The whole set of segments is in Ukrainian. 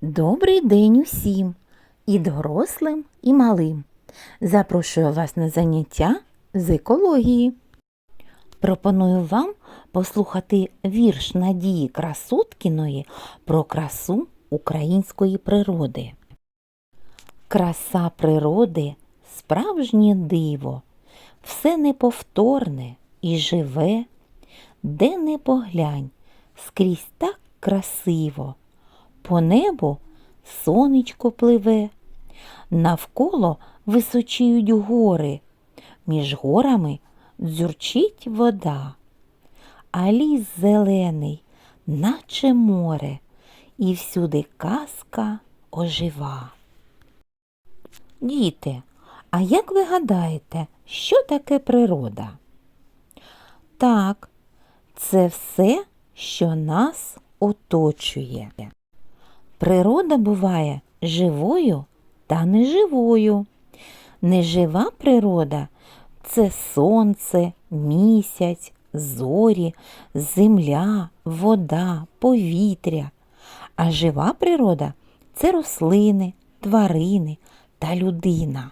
Добрий день усім, і дорослим, і малим. Запрошую вас на заняття з екології. Пропоную вам послухати вірш Надії Красоткіної про красу української природи. Краса природи справжнє диво, все неповторне і живе, де не поглянь, скрізь так красиво. По небу сонечко пливе, навколо височіють гори, між горами дзюрчить вода, а ліс зелений, наче море, і всюди казка ожива. Діти, а як ви гадаєте, що таке природа? Так, це все, що нас оточує. Природа буває живою та неживою. Нежива природа це сонце, місяць, зорі, земля, вода, повітря. А жива природа це рослини, тварини та людина.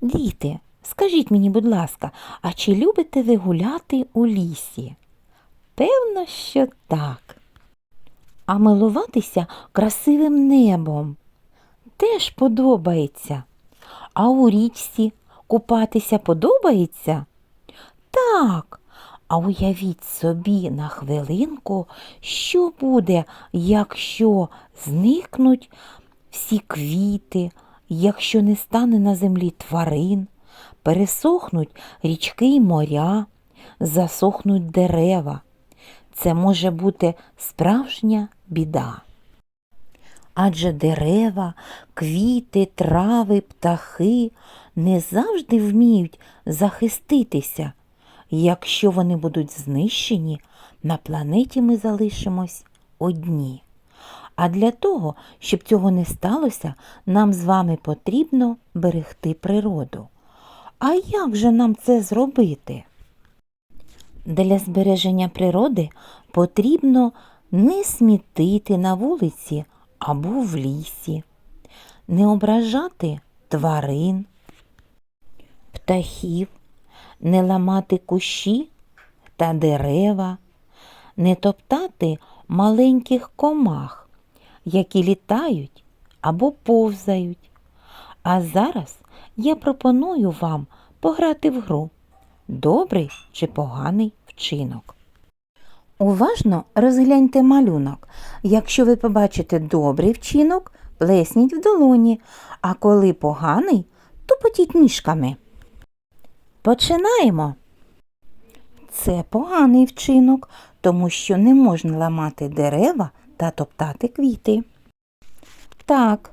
Діти, скажіть мені, будь ласка, а чи любите ви гуляти у лісі? Певно, що так. А милуватися красивим небом теж подобається. А у річці купатися подобається? Так. А уявіть собі на хвилинку, що буде, якщо зникнуть всі квіти, якщо не стане на землі тварин, пересохнуть річки й моря, засохнуть дерева. Це може бути справжня біда. Адже дерева, квіти, трави, птахи не завжди вміють захиститися. Якщо вони будуть знищені, на планеті ми залишимось одні. А для того, щоб цього не сталося, нам з вами потрібно берегти природу. А як же нам це зробити? Для збереження природи потрібно не смітити на вулиці або в лісі, не ображати тварин, птахів, не ламати кущі та дерева, не топтати маленьких комах, які літають або повзають. А зараз я пропоную вам пограти в гру добрий чи поганий вчинок. Уважно розгляньте малюнок. Якщо ви побачите добрий вчинок, плесніть в долоні, а коли поганий, то потіть ніжками. Починаємо. Це поганий вчинок, тому що не можна ламати дерева та топтати квіти. Так,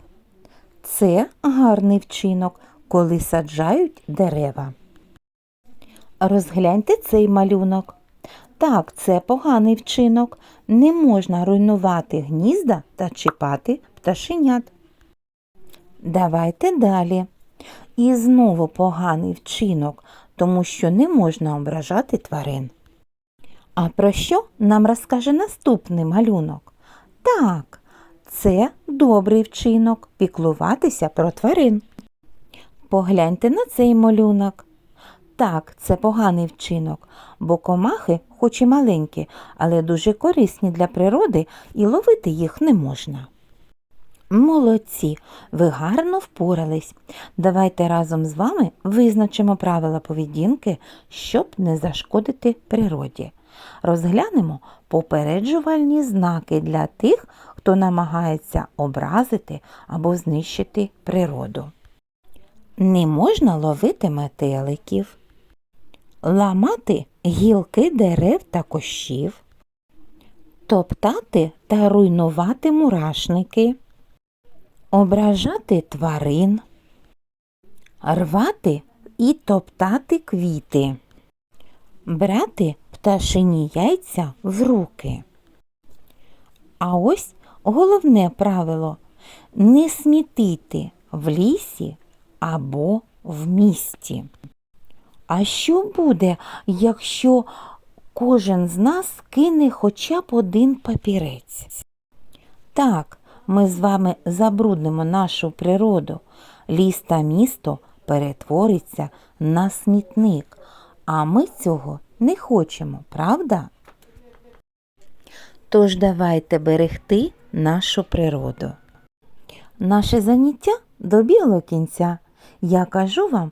це гарний вчинок, коли саджають дерева. Розгляньте цей малюнок. Так, це поганий вчинок. Не можна руйнувати гнізда та чіпати пташенят. Давайте далі. І знову поганий вчинок, тому що не можна ображати тварин. А про що нам розкаже наступний малюнок? Так, це добрий вчинок піклуватися про тварин. Погляньте на цей малюнок. Так, це поганий вчинок, бо комахи, хоч і маленькі, але дуже корисні для природи і ловити їх не можна. Молодці, ви гарно впорались. Давайте разом з вами визначимо правила поведінки, щоб не зашкодити природі. Розглянемо попереджувальні знаки для тих, хто намагається образити або знищити природу. Не можна ловити метеликів, ламати гілки дерев та кущів, топтати та руйнувати мурашники, ображати тварин, рвати і топтати квіти, брати пташині яйця в руки. А ось головне правило не смітити в лісі або в місті. А що буде, якщо кожен з нас кине хоча б один папірець? Так, ми з вами забруднимо нашу природу. Ліс та місто перетвориться на смітник, а ми цього не хочемо, правда? Тож давайте берегти нашу природу. Наше заняття добігло кінця. Я кажу вам